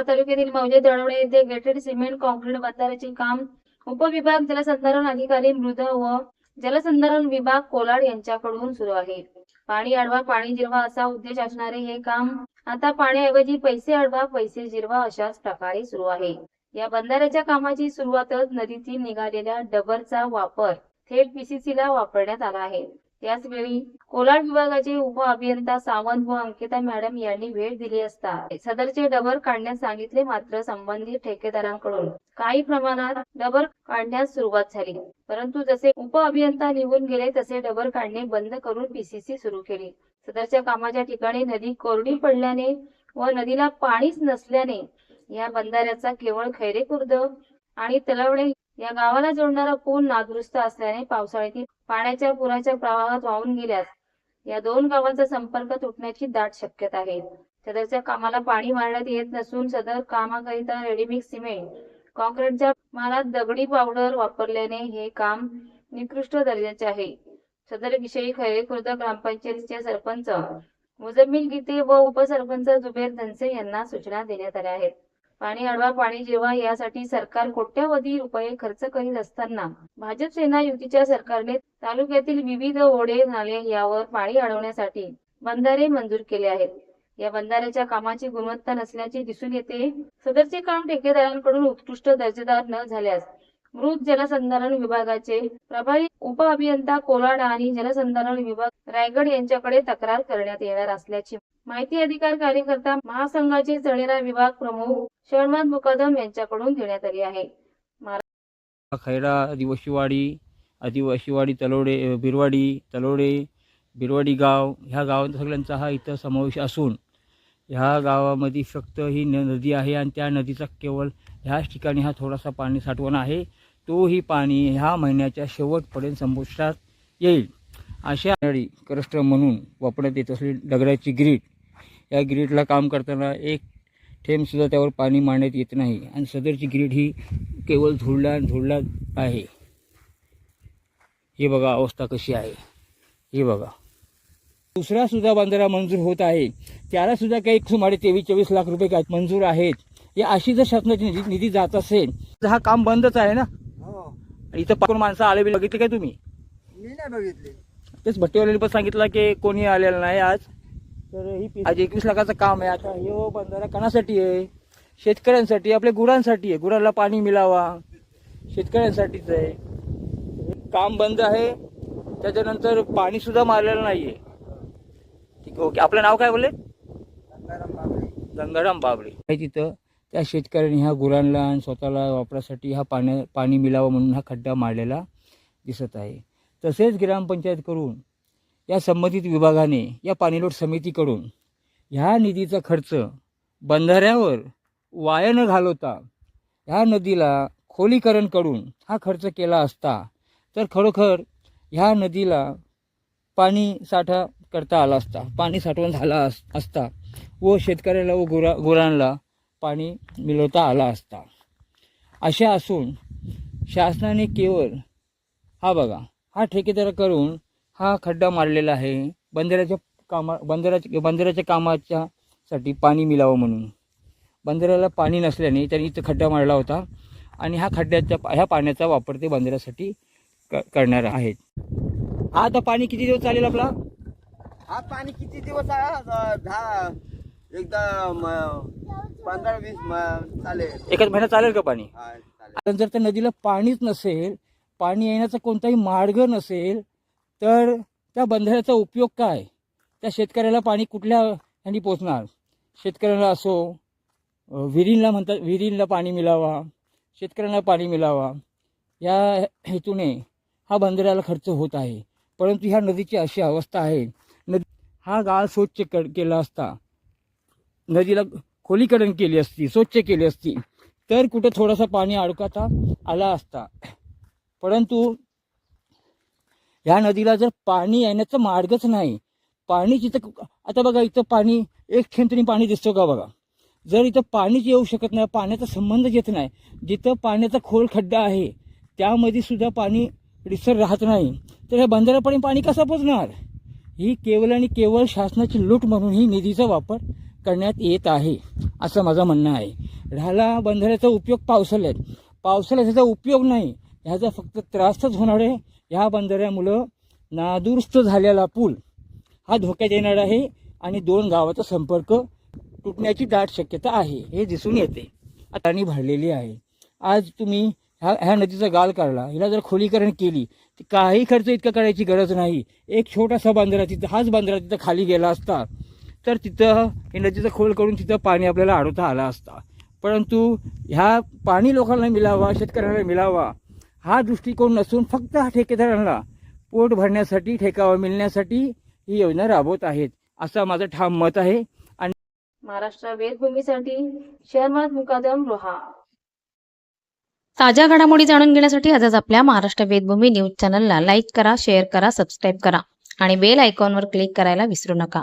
लोहा तालुक्यातील मौजे दळवडे येथे गेटेड सिमेंट कॉन्क्रीट बंधाऱ्याचे काम उपविभाग जलसंधारण अधिकारी मृद व जलसंधारण विभाग कोलाड यांच्याकडून सुरू आहे. पाणी अडवा पाणी जिरवा असा उद्देश असणारे हे काम आता पाण्याऐवजी पैसे अडवा पैसे जिरवा अशाच प्रकारे सुरू आहे. या बंधाऱ्याच्या कामाची सुरुवातच नदीतील निघालेल्या डबरचा वापर थेट पीसीसीला वापरण्यात आला आहे. त्याचवेळी कोलाड विभागाचे उप अभियंता सावंत व अंकिता मॅडम यांनी भेट दिली असता. सदरचे डबर काढण्यास सांगितले मात्र संबंधित ठेकेदारांकडून काही प्रमाणात डबर काढण्यास सुरुवात झाली. परंतु जसे उप अभियंता निघून गेले तसे डबर काढणे बंद करून पीसीसी सुरू केली. सदरच्या कामाच्या ठिकाणी नदी कोरडी पडल्याने व नदीला पाणीच नसल्याने या बंधाऱ्याचा केवळ खैरेखुर्द आणि तलावडे या गावाला जोडणारा पूल नादुरुस्त असल्याने पावसाळ्यातील पाण्याच्या पुराच्या प्रवाहात वाहून गेल्यास या दोन गावांचा संपर्क तुटण्याची दाट शक्यता आहे. सदरच्या कामाला पाणी मारण्यात येत नसून सदर कामाकरिता रेडीमिक्स सिमेंट कॉन्क्रीटच्या मालात दगडी पावडर वापरल्याने हे काम निकृष्ट दर्जाचे आहे. सदर विषयी खैरे खुर्द ग्रामपंचायतीचे सरपंच मुजम्मिल गीते व उपसरपंच जुबेर धनसे यांना सूचना देण्यात आल्या आहेत. पाणी अडवा पाणी जेव्हा यासाठी सरकार कोट्यवधी रुपये खर्च करीत असताना भाजप सेना युतीच्या सरकारने तालुक्यातील विविध ओढे नाले यावर पाणी अडवण्यासाठी बंधारे मंजूर केले आहेत. या बंधाऱ्याच्या कामाची गुणवत्ता नसल्याचे दिसून येते. सदरचे काम ठेकेदारांकडून उत्कृष्ट दर्जेदार न झाल्यास मृत जलसंधारण विभागाचे प्रभारी उप अभियंता कोलाडा आणि जलसंधारण विभाग रायगड यांच्याकडे तक्रार करण्यात येणार असल्याची माहिती अधिकार कार्यकर्ता महासंघाचे चणेरा विभाग प्रमुख शर्मद मुकदम यांच्याकडून देण्यात आली आहे. खैरा आदिवासीवाडी आदिवासीवाडी तलोडे बिरवाडी तलोडे बिरवाडी गाव ह्या गावात सगळ्यांचा हा इथं समावेश असून ह्या गावामध्ये फक्त ही न नदी आहे आणि त्या नदीचा केवळ ह्याच ठिकाणी हा थोडासा पाणी साठवण आहे. तोही पाणी ह्या महिन्याच्या शेवटपर्यंत संपुष्टात येईल. अशा वेळी क्रस्ट म्हणून वापरण्यात येत असलेली दगडाची ग्रीट या ग्रीटला काम करताना एक थेंबसुद्धा त्यावर पाणी मारण्यात येत नाही आणि सदरची ग्रीट ही केवळ धुळला धुळला आहे. हे बघा अवस्था कशी आहे. हे बघा. दुसरा सुद्धा मंजूर होत आहे. त्याला सुद्धा काही सुमारे तेवीस चोवीस लाख रुपये काय मंजूर आहेत. या अशी जर शासनाची निधी निधी जात असेल तर हा काम बंदच आहे ना? इथं पाकून माणसं आले बी बघितले काय तुम्ही? मी नाही बघितली. तेच भट्टीवाल्याने पण सांगितलं की कोणी आलेलं नाही आज. तर ही आज एकवीस लाखाचं काम आहे. आता हे बंधारा कोणासाठी आहे? शेतकऱ्यांसाठी आपल्या गुरांसाठी आहे. गुरांना पाणी मिळावा. शेतकऱ्यांसाठीच आहे. हे काम बंद आहे. त्याच्यानंतर पाणी सुद्धा मारलेलं नाहीये. ठीक आहे ओके. आपलं नाव काय बोलले? गंगाराम बाबळे. गंगाराम बाबळे. आहे तिथं. त्या शेतकऱ्यांनी ह्या गुरांना आणि स्वतःला वापरासाठी हा पाण्या पाणी मिळावं म्हणून हा खड्डा मारलेला दिसत आहे. तसेच ग्रामपंचायतकडून या संबंधित विभागाने या पाणीलोट समितीकडून ह्या निधीचा खर्च बंधाऱ्यावर वाया न घालवता ह्या नदीला खोलीकरण करून हा खर्च केला असता तर खरोखर ह्या नदीला पाणी साठा करता आला असता पाणी साठवण झाला अस असता व शेतकऱ्याला व गुरा गुरांना पाणी मिळवता आला असता. अशा असून शासनाने केवळ हा बघा हा ठेकेदार करून हा खड्डा मारलेला आहे. बंदराच्या कामा बंदराच्या बंदराच्या कामाच्या साठी पाणी मिळावं म्हणून. बंदराला पाणी नसल्याने त्यांनी इथं खड्डा मारला होता आणि हा खड्ड्याच्या ह्या पाण्याचा वापर ते बंदरासाठी क करणार आहेत. हा आता पाणी किती दिवस चालेल आपला? हा पाणी किती दिवस दहा एकदम अं, पंधरा वीस चालेल. एकच महिना चालेल का पाणी? हा, चालेल. आता जर त्या नदीला पाणीच नसेल पाणी येण्याचा कोणताही मार्ग नसेल तर त्या बंधाऱ्याचा उपयोग काय? त्या शेतकऱ्याला पाणी कुठल्या ह्यानी पोचणार? शेतकऱ्याला असो विहिरींना म्हणतात विहिरींना पाणी मिळावा शेतकऱ्यांना पाणी मिळावा या हेतूने हा बंधाऱ्याला खर्च होत आहे. परंतु ह्या नदीची अशी अवस्था आहे. नदी हा गाळ स्वच्छ कर केला असता नदीला खोलीकरण केली असती स्वच्छ केली असती तर कुठं थोडासा पाणी अडकता आला असता. परंतु ह्या नदीला जर पाणी येण्याचा मार्गच नाही पाणी जिथं आता बघा इथं पाणी एक थेंब तरी पाणी दिसतो का बघा? जर इथं पाणीच येऊ शकत नाही पाण्याचा संबंध येत नाही जिथं पाण्याचा खोल खड्डा आहे त्यामध्ये सुद्धा पाणी रिसर राहत नाही तर ह्या बंधाऱ्यापर्यंत पाणी कसं पोचणार? ही केवळ आणि केवळ शासनाची लूट म्हणून ही निधीचा वापर करण्यात येत आहे असं माझं म्हणणं आहे. राहिला बंधाऱ्याचा उपयोग पावसाळ्यात पावसाळ्यात ह्याचा उपयोग नाही. ह्याचा फक्त त्रासच होणार आहे. ह्या बंधाऱ्यामुळं नादुरुस्त झालेला पूल हा धोक्यात येणार आहे आणि दोन गावाचा संपर्क तुटण्याची दाट शक्यता आहे हे दिसून येते. आता भरलेली आहे. आज तुम्ही ह्या ह्या नदीचा गाल काढला. हिला जर खोलीकरण केली तर काही खर्च इतका करायची गरज नाही. एक छोटासा बांधरा तिथं हाच बांधरा तिथं खाली गेला असता. तर तिथं हे नदीचं खोल करून तिथं पाणी आपल्याला अडवता आला असता. परंतु ह्या पाणी लोकांना मिळावा शेतकऱ्यांना मिळावा हा दृष्टिकोन नसून फक्त हा ठेकेदारांना पोट भरण्यासाठी ठेकावा मिळण्यासाठी ही योजना राबवत आहेत असं माझं ठाम मत आहे. महाराष्ट्र वेदभूमीसाठी शहरमात मुकादम रोहा. ताज्या घडामोडी जाणून घेण्यासाठी आजच आपल्या महाराष्ट्र वेदभूमी न्यूज चॅनलला लाईक करा शेअर करा सबस्क्राईब करा आणि बेल आयकॉनवर क्लिक करायला विसरू नका.